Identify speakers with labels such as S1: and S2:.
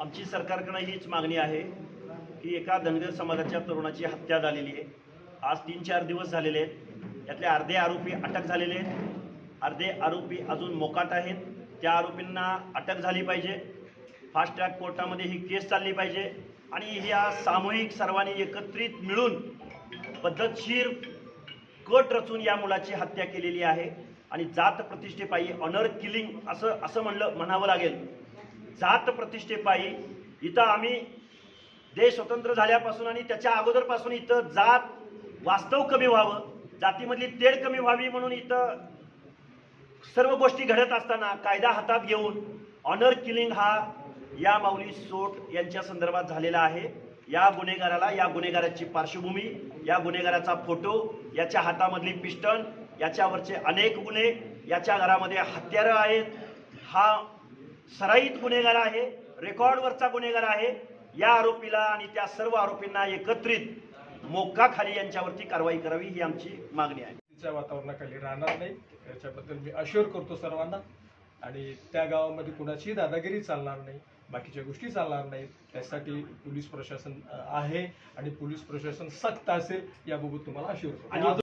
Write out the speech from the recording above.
S1: आमची सरकारकडं हीच मागणी आहे की एका धनगर समाजाच्या तरुणाची हत्या झालेली आहे. आज तीन चार दिवस झालेले आहेत. यातले अर्धे आरोपी अटक झालेले आहेत. अर्धे आरोपी अजून मोकाट आहेत. त्या आरोपींना अटक झाली पाहिजे. फास्ट ट्रॅक कोर्टामध्ये ही केस चालली पाहिजे. आणि ह्या सामूहिक सर्वांनी एकत्रित मिळून पद्धतशीर कट रचून या मुलाची हत्या केलेली आहे. आणि जात प्रतिष्ठेपायी ऑनर किलिंग असं असं म्हणलं म्हणावं लागेल. जात प्रतिष्ठेपायी इथं आम्ही देश स्वतंत्र झाल्यापासून आणि त्याच्या अगोदरपासून इथं जात वास्तव कमी व्हावं जातीमधली तेढ कमी व्हावी म्हणून इथं सर्व गोष्टी घडत असताना कायदा हातात घेऊन ऑनर किलिंग हा या माऊली सोट यांच्या संदर्भात झालेला आहे. या गुन्हेगाराला या गुन्हेगाराची पार्श्वभूमी या गुन्हेगाराचा फोटो याच्या हातामधली पिस्टन याच्यावरचे अनेक गुन्हे याच्या घरामध्ये हत्यारं आहेत. हा सराईत गुन्हेगार आहे रेकॉर्डवरचा गुन्हेगार आहे. या आरोपीला आणि त्या सर्व आरोपींना एकत्रित मोक्काखाली यांच्यावरती कारवाई करावी ही आमची मागणी आहे.
S2: च्या वातावरणाखाली राहणार नाही. याच्याबद्दल मी अश्युअर करतो सर्वांना. आणि त्या गावामध्ये कुणाची दादागिरी चालणार नाही बाकीच्या गोष्टी चालणार नाहीत त्यासाठी पोलीस प्रशासन आहे आणि पोलीस प्रशासन सक्त असेल याबाबत तुम्हाला अश्युअर करतो.